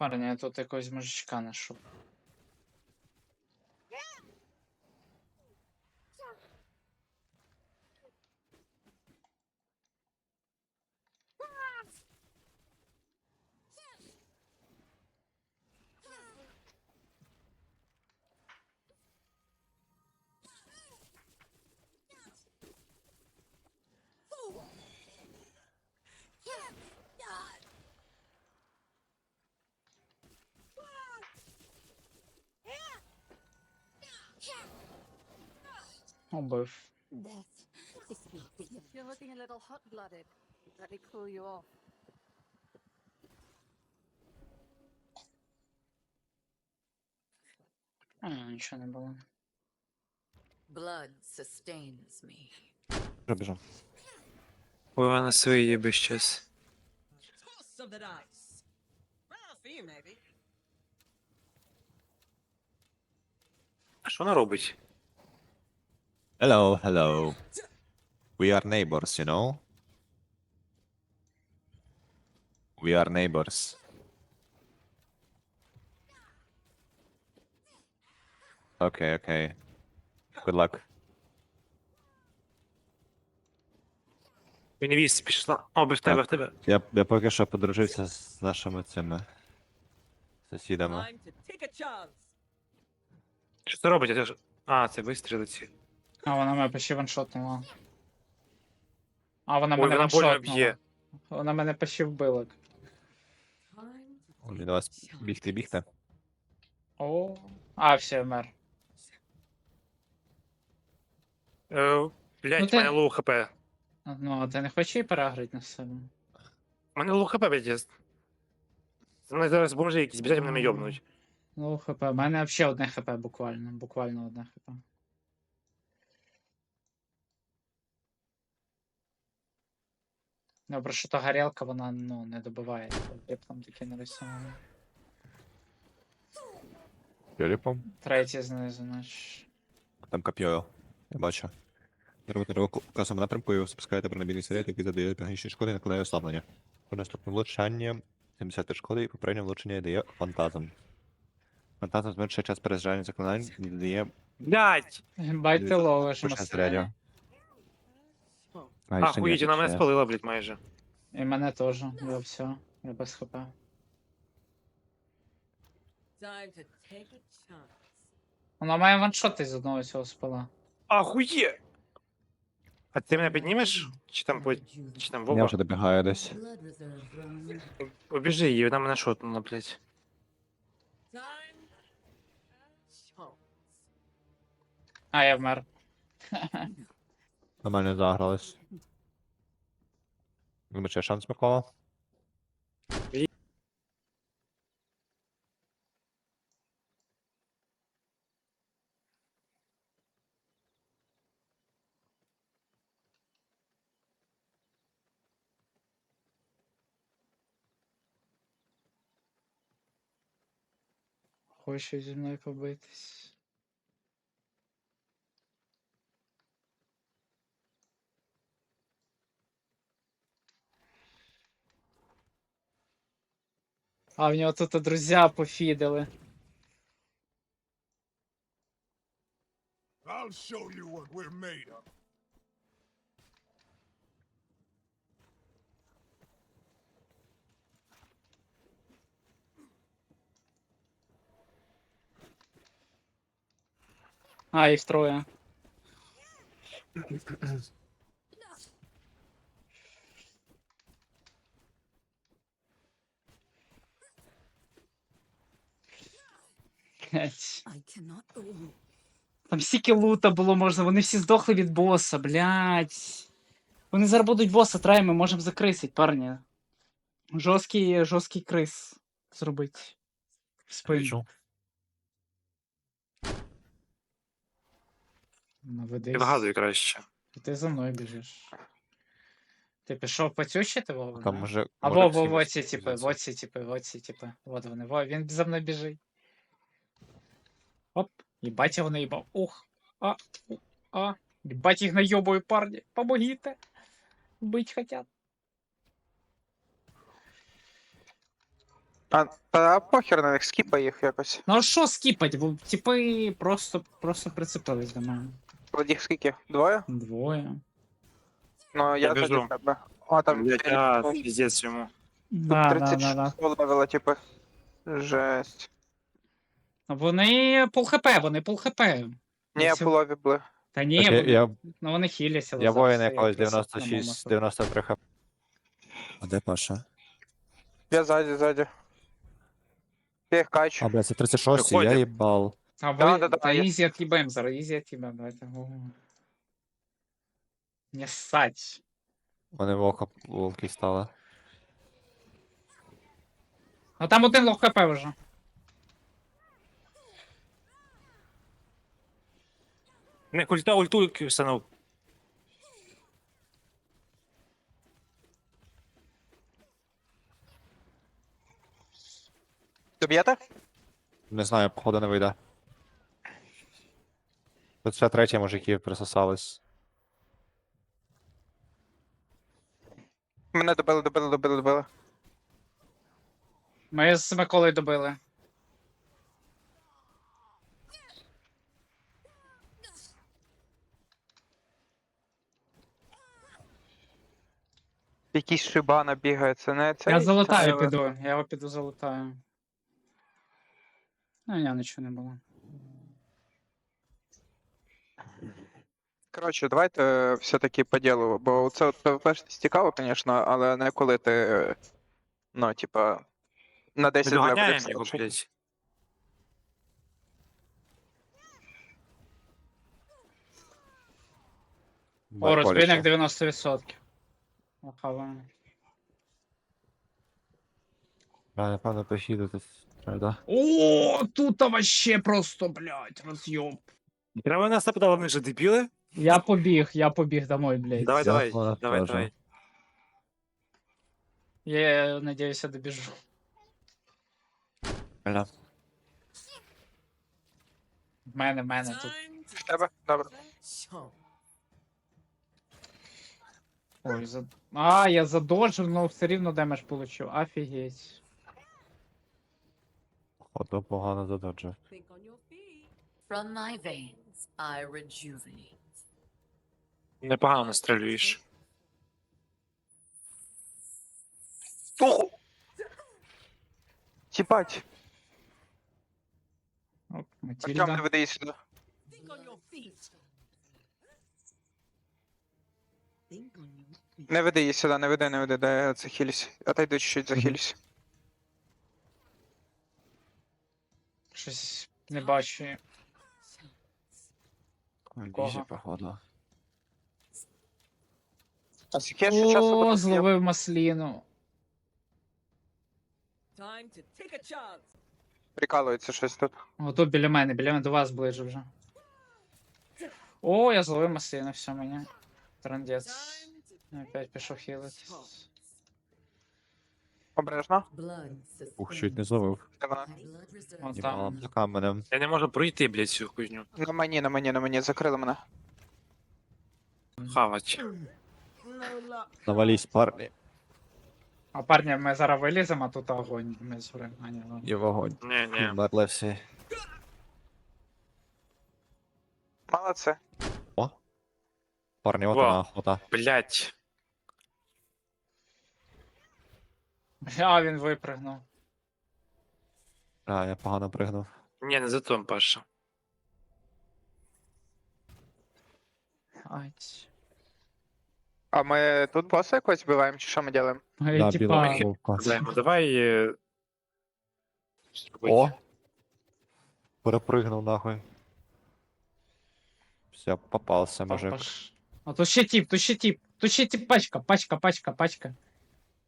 Парня, я тут якогось мужичка знайшов. Убив. Death is nothing. You're looking a little hot-blooded. Let me cool you off. А, нічого не було. Blood sustains me. Вже біжу. Ой, у мене свої є без час. Toss of the dice. Well, for you, maybe. А що вона робить? Hello, hello. We are neighbors, you know? We are neighbors. Okay, okay. Good luck. Він вісь пішла. О, би в тебе, в тебе. Я, я поки що подружився з нашими цими сусідами. Що це робить? Я ж- А, це вистріли ці. А, вона мене почти ваншотнула. А, вона Ой, мене вона больно ваншотнула. б'є. Вона мене почти вбила. Олі, до вас бігти, бігти. О. А, все, вмер. Е, Блять, Ну, у ти- мене лоу хп. Ну, а ти не хочеш її переграти на себе? У мене лоу хп, блядь. я з- мною зараз бомжі якісь біжать, мене йобнуть. Ну, хп. У мене взагалі одне хп буквально. Буквально одне хп. Добре, що та горілка, вона ну, не добиває. Я б там таке нарисував. Філіпом. Третій знизу, наш. Там копьою. Я бачу. Робити ривок у напрямку і спускаєте бронебійний снаряд, який задає пограничні шкоди і накладає ослаблення. По наступному влучанні 70 шкоди і попереднє влучення дає фантазм. Фантазм зменшує час перезаряджання заклинань і додає Блять! Бать ти ловиш точне мас- зарядів. Oh, Ахуїть, вона мене спалила, блядь, майже. І мене теж. Я все. Я без хп. Вона має ваншоти з одного цього спала. Ахує! А ти мене піднімеш? Чи там по... Чи там Я вже добігаю десь. Blood. Обіжи її, вона мене шотнула, блядь. А, я вмер. Нормально загрались. Думаю, ще шанс Микола? Хоче зі мною побитись. А в нього тут друзі пофідили. I'll show you what we're made of. А, їх троє. Cannot go. Там стільки лута було можна, вони всі здохли від боса, блять. Вони зараз будуть боса трай, ми можемо закрисить, парні. Жорсткий, жорсткий крис зробити. Спину. Наведись. Ти вгадуй краще. Ти за мною біжиш. Ти пішов по цю ще ти Вова? Там може. А може во, во, ці типи, во ці типи, во ці типи. Вот вони, во, він за мною біжить. Оп, їбать його наїбав. Ух, а, у, а, їбать їх наєбую, парні, помогите. Бить хотят. А, та похер на них, скіпай їх якось. Ну а що скіпать? Бо типи просто, просто прицепились до мене. Владіх скільки? Двоє? Двоє. Ну, я тоді біжу. в тебе. А, там Блять, а, пиздец йому. Да, да, 36 да, да. левела, типу. Жесть. Вони пол хп, вони пол хп. Ні, Це- полові були. Та ні, Так, я, вони- я, ну вони хіляся. я воїн якогось 96-93 хп. А де Паша? Я ззаді, ззаді. Я їх качу. А, бля, це 36, я Виходять. їбал. А ви, Да, да, да, та я- ізі от'їбаємо зараз, ізі от'їбаємо, давайте. О. Не ссать. Вони волка волки стали. Ну там один лох хп вже. Не, ульта, ульту встанув. Доб'єте? Не знаю, походу не вийде. Тут ще третє мужики присосались. Мене добили, добили, добили, добили. Ми з Миколою добили. Якийсь шибана бігає, це не це. Я залутаю піду, я його піду залутаю. Ну, ні, нічого не було. Коротше, давайте е, все-таки по ділу, бо це от перше цікаво, звісно, але не коли ти. е, Ну, типа. На 10 Доганяємо його, блять. О, розбійник 90%. Лохаваємо. А, напевно, тут. Правда? О, тут вообще просто, блядь, роз'єб. Прямо нас нападали, вони же дебіли. Я побіг, я побіг домой, блядь. Давай, давай, Телефона давай, давай. Я надіюся, добіжу. Бля. В мене, в мене тут. Тебе? Добре. Ой, за... А, я задоджив, но все рівно демедж получив. Офігеть. Походу погано задоджив. From my veins, I rejuvenate. Непогано настрілюєш. Уху! Тіпать! Оп, Артем, не Матільда. видай сюди. Think on your feet. Think on. Не веди її сюди, не веди, не веди, дай я захилюсь. Отойду чуть-чуть, захилюсь. Щось не бачу. Кого? Походу. А скільки ще часу О, зловив масліну. Time to take a chance. Прикалується щось тут. О, тут біля мене, біля мене до вас ближе вже. О, я зловив масліну, все мені. Трандець. Опять пішов хілитись. Обережно. Ух, чуть не зловив. Їбала там. за каменем. Я не можу пройти, блять, цю хуйню. На мені, на мені, на мені, закрили мене. Luck. Навались, парні. А парні, ми зараз виліземо, а тут огонь. Ми згоримо. А, ні, ладно. І вогонь. Не, не. Мерли всі. Молодці. О. Парні, от Во. вона охота. Блять. Бля, він випригнув. А, я погано пригнув. Не, не за том, Паша. Ай. А ми тут боса якось вбиваємо, чи що ми робимо? Да, типа. Займо, давай. е, О! Перепригнув нахуй. Все, попався, мужик. паш. А тут ще тип, тут ще тип. Тут ще тип пачка, пачка, пачка, пачка.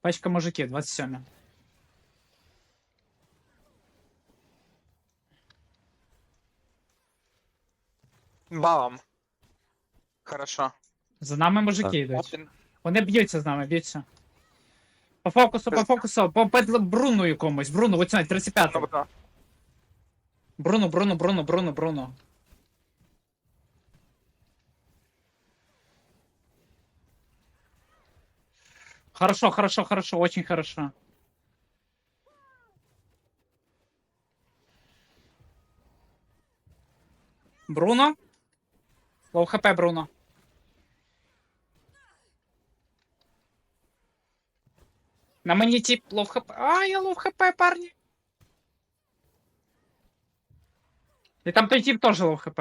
Пачка мужиків, 27. Бам. Хорошо. За нами мужики Так. йдуть. Опін. Вони б'ються з нами, б'ються. По фокусу, по фокусу, по педлу Бруну якомусь. Бруну, 35. Ну. Бруно, Бруно, Бруно, Бруно, Бруно. Хорошо, хорошо, хорошо, очень хорошо. Бруно? Лоу хп, Бруно. На мені тип хп. А, я лов хп, парни. И там той тип теж лов хп.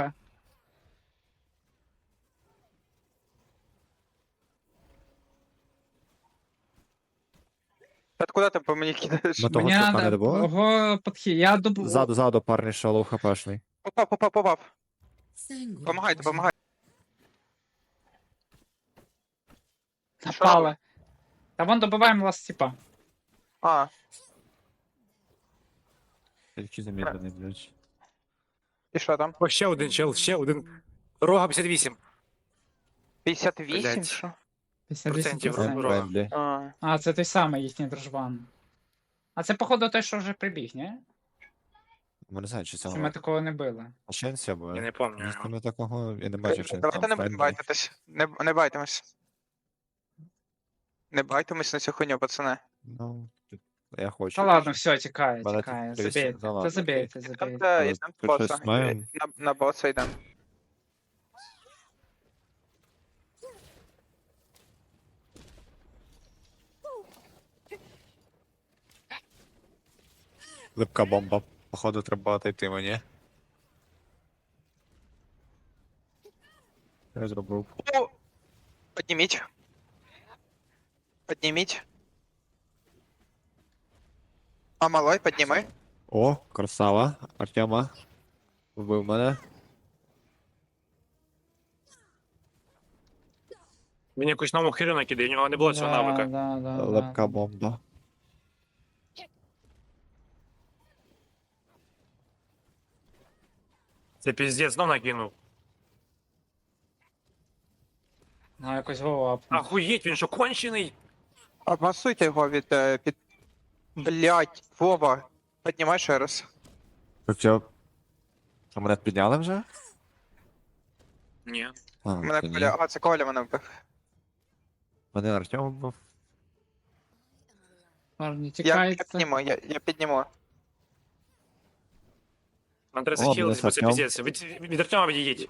Та куди ти по мені кидаєш? Ну, того Мені чувака не надо добило? Ого, подхи. Я добу. Ззаду, ззаду, парні, що лоу хпшний. Попав, попав, попав. Помагайте, помагайте. Напали. Та вон добиваємо вас, типа. А, Які замедлений, блядь. і що там? О, ще один чел, ще один. Рога 58. 58, Блядь. що? 58%. Процентів А, А, це той самий їхній дружбан. А це, походу, той, що вже прибіг, ні? Ми не знаю, чи це Чи ми такого не били? Шенсі або... Я не пам'ятаю. Ми такого, я не бачив, що Давайте не будемо байтитись. Не, не байтимось. Не байтимось на цю хуйню, пацани. Ну, я хочу. Та ладно, все, тікає, Мене тікає. тут Забейте. дивіться, да Та ладно. забейте, забейте. Але йдемо ти до щось боса. маємо? На, на боса йдемо. Липка бомба. Походу, треба отойти мені. Я зробив. О! Підніміть. Підніміть. А малой, підніми. О, красава. Артема. Вбив мене. Він якусь нову херю накидає, у нього не було цього навика. да, да, да. Липка бомба. Це піздець знов накинув. Ну, якось Вова апнув. Ахуєть, він що кончений? Обмасуйте його від е, під. Блять, Вова. Піднімай ще раз. Хоча... А мене підняли вже? Ні. А, Мене то ні. Коля. А, це Коля мене вбив. Мене Артем вбив. Парні, Я, я тікайте. підніму, я, я підніму. Нам треба захилитись, бо це піздець. Від, від Артема відійдіть.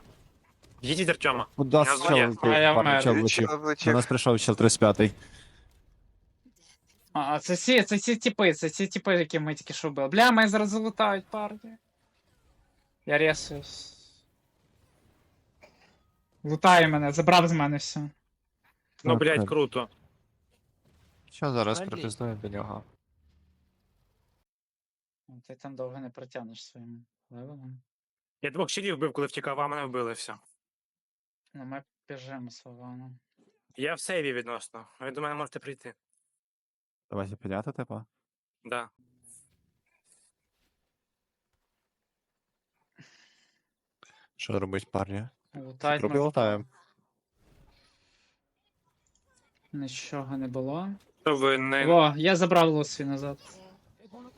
Відійдіть від Артема. Куда Я чел знаю. летів? А, я вмер. чел Чел влетів. До нас прийшов чел 35-й. А, це ці, це ці типи, це ці типи, які ми тільки що били. Бля, мене зараз залутають, парні. Я ресуюсь. Лутає мене, забрав з мене все. Ну, Так, блядь, так. круто. Що зараз Взагалі. припиздуємо до нього? Ну, Ти там довго не протягнеш своїм. Я двох челів вбив, коли втікав, а мене вбили, все. Ну, ми біжимо з Вованом. Я в сейві відносно. Ви до мене можете прийти. Давайте підняти, типа. Да. Що робить парні? Лутають Трупи ми... Нічого не було. Ви не... О, я забрав лут свій назад.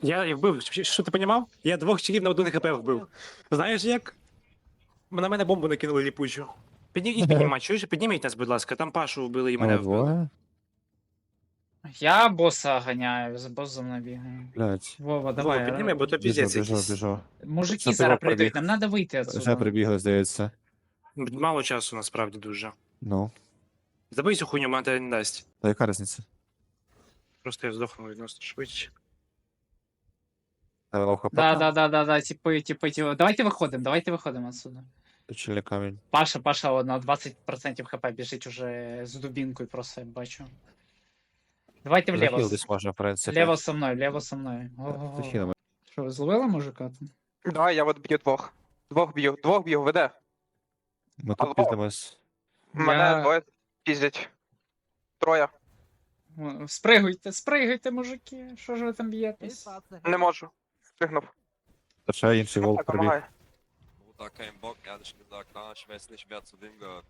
Я їх вбив. Що- ти понімав? Я двох челів на один хп вбив. Знаєш як? На мене бомбу накинули ліпучу. Підніміть, піднімать, чуєш? Підніміть нас, будь ласка, там Пашу вбили і мене вбили. Я боса ганяю, з бос за мною бігає. Блять. Вова, Давай, давай. підніми, бо то піздець біжу, якийсь. біжу. Мужики Це зараз прийдуть, нам треба вийти Вже отсюда. прибігли, здається. Мало часу насправді дуже. Ну. Забий цю хуйню, мене не дасть. Та яка різниця? Просто я здохну відносно швидше. Та ловко Да, да, да, да, да, типи, типи, типи. Давайте виходимо, давайте виходимо отсюда. Чили камінь. Паша, Паша, от на 20% хп біжить уже з дубінкою просто, я бачу. Давайте вліво. Захилитись можна, в принципі. Лево со мною, лево со мною. Го-го-го. Захилимо. Що, ви зловили мужика там? Да, я от б'ю двох. Двох б'ю, двох б'ю, веде. Ми Алло. тут піздимось. Мене Я- двоє піздять. Троє. О, Спригуйте, спригуйте, мужики. Що ж ви там б'єтесь? Не можу. Пригнув. Та ще інший волк прибіг. Bruder, kein Bock, ehrlich gesagt. Na, ich weiß nicht, wer zu wem gehört.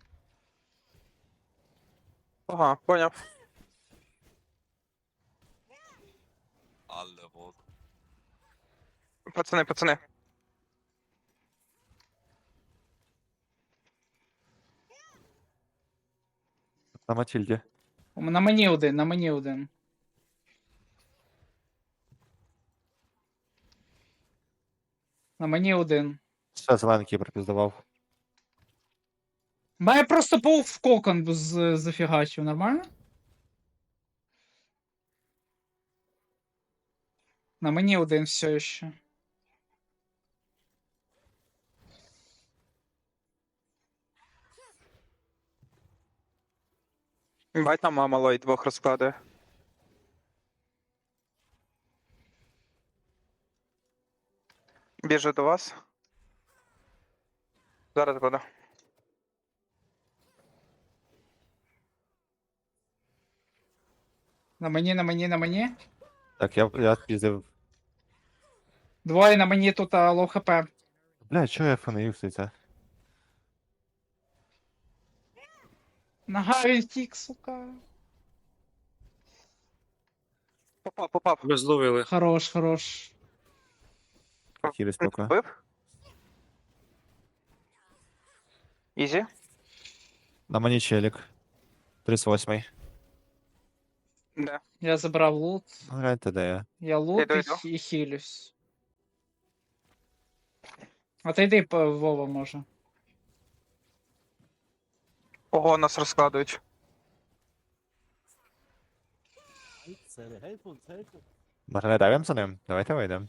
Ага, поняв. Alle rot. Пацани, пацани. На Матільді. На мені один, на мені один. На мені один. Все, зеленький припіздував. Має просто паук в кокон з- зафігачив, нормально? На мені один все ще. Бать там мама лой двох розкладує. Біжу до вас. Зараз буду. На мені, на мені, на мені. Так, я, я піздив. Двоє на мені тут а, лоу хп. Бля, чого я фанився це? Нага він втік, сука. Попав, попав. Ви зловили. Хорош, хорош. Хілі спокою. Вбив. Ізі. На мені челік. 38. Де? Я забрав лут. Ну, гляньте, де я. Я лут Іду, і, іду. і хілюсь. Отойди, п- Вова, може. Ого, нас розкладують. Може не давим за ним? Давайте вийдемо.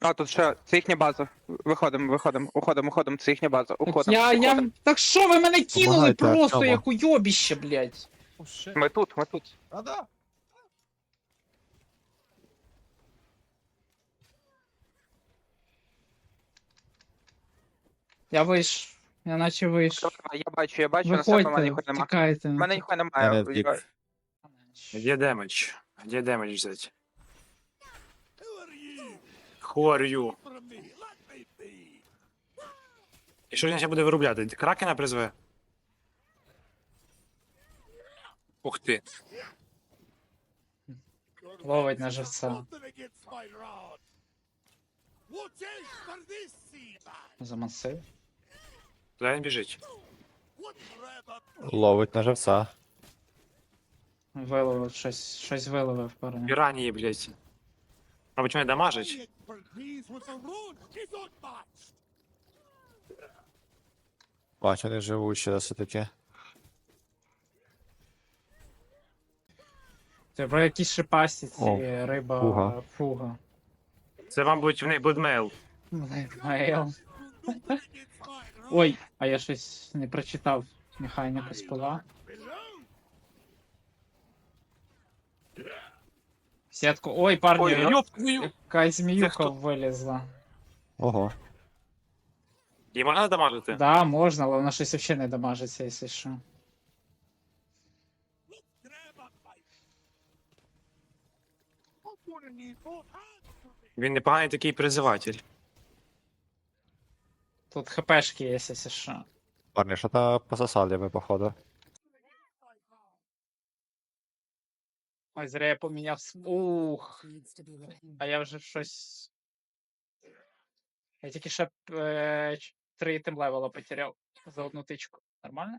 А, тут ще це їхня база. Виходимо, виходимо, уходимо, уходимо, це їхня база. Уходимо. я, я... уходимо. Так що ви мене кинули Помагайте, просто Артема. як уйобіще, блядь. Ми тут, ми тут. А да. Я вийш. Я наче вийш. Я бачу, я бачу, на себе мене Виходьте, ніхуя немає. тікайте. У мене ніхуя немає. Где демедж? Где демедж взять? Who are you? І що він ще буде виробляти? Кракена призве? Ух ти. Ловить на живця. Замансив. Куди він біжить? Ловить на живця. Виловив щось, щось виловив, парень. Піранії, блядь. Мабуть, мене дамажить. Бачу, не живучі все-таки. Це про якісь шипасті ці О, риба фуга. фуга. Це, мабуть, в неї блудмейл. Блейдмейл. Ой, а я щось не прочитав механіку спила. Belong. Сітку. Ой, парні, Ой, Йоп твою! якась зміюка хто? вилізла. Ого. Її можна дамажити? Да, можна, але вона щось взагалі не дамажиться, якщо що. Він непоганий такий призиватель. Тут хпшки є, якщо що. Парні, що то пососали ви, походу. Ой, зря я поміняв. с- Ух, а я вже щось. Я тільки ще е, ч- три тим левела потеряв за одну тичку. Нормально?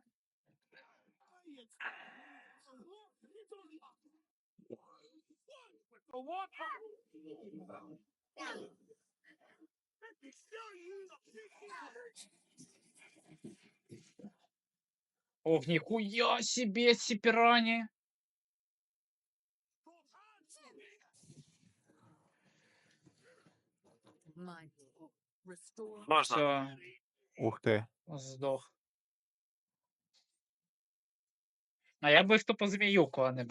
With the water. Let Можна. Все, Ух ти. здох. А я б тупо зміюку, а не бо.